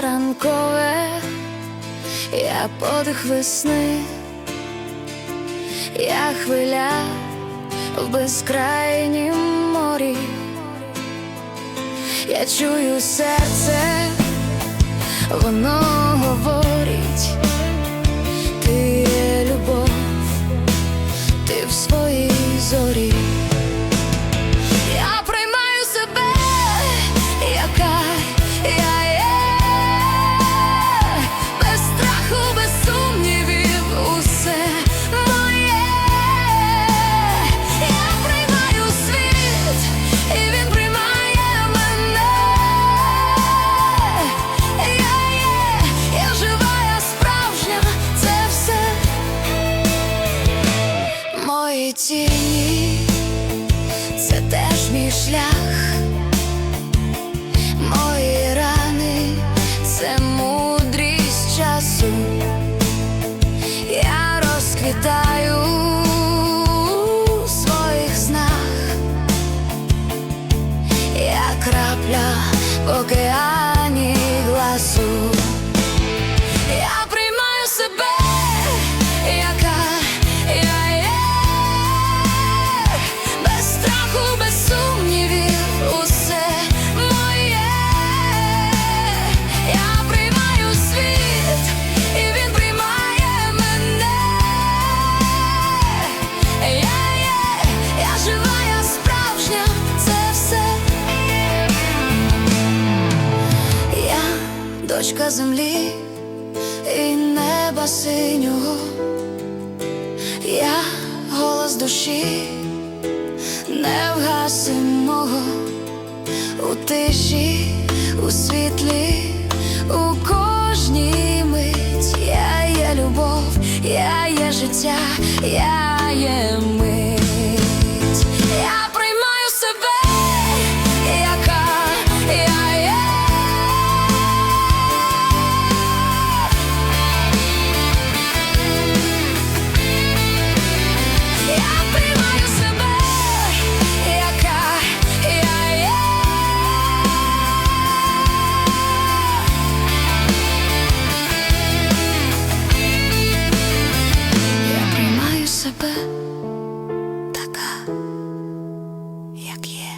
ранкове, я подих весни, я хвиля в безкрайнім морі, я чую серце, воно говорить, тіні це теж мій шлях, мої рани, це мудрість часу. Я розквітаю у своїх снах, я крапля в дочка землі і неба синього, я голос душі невгасимого у тиші, у світлі, у кожній мить. Я є любов, я є життя, я є. тебе така, як є.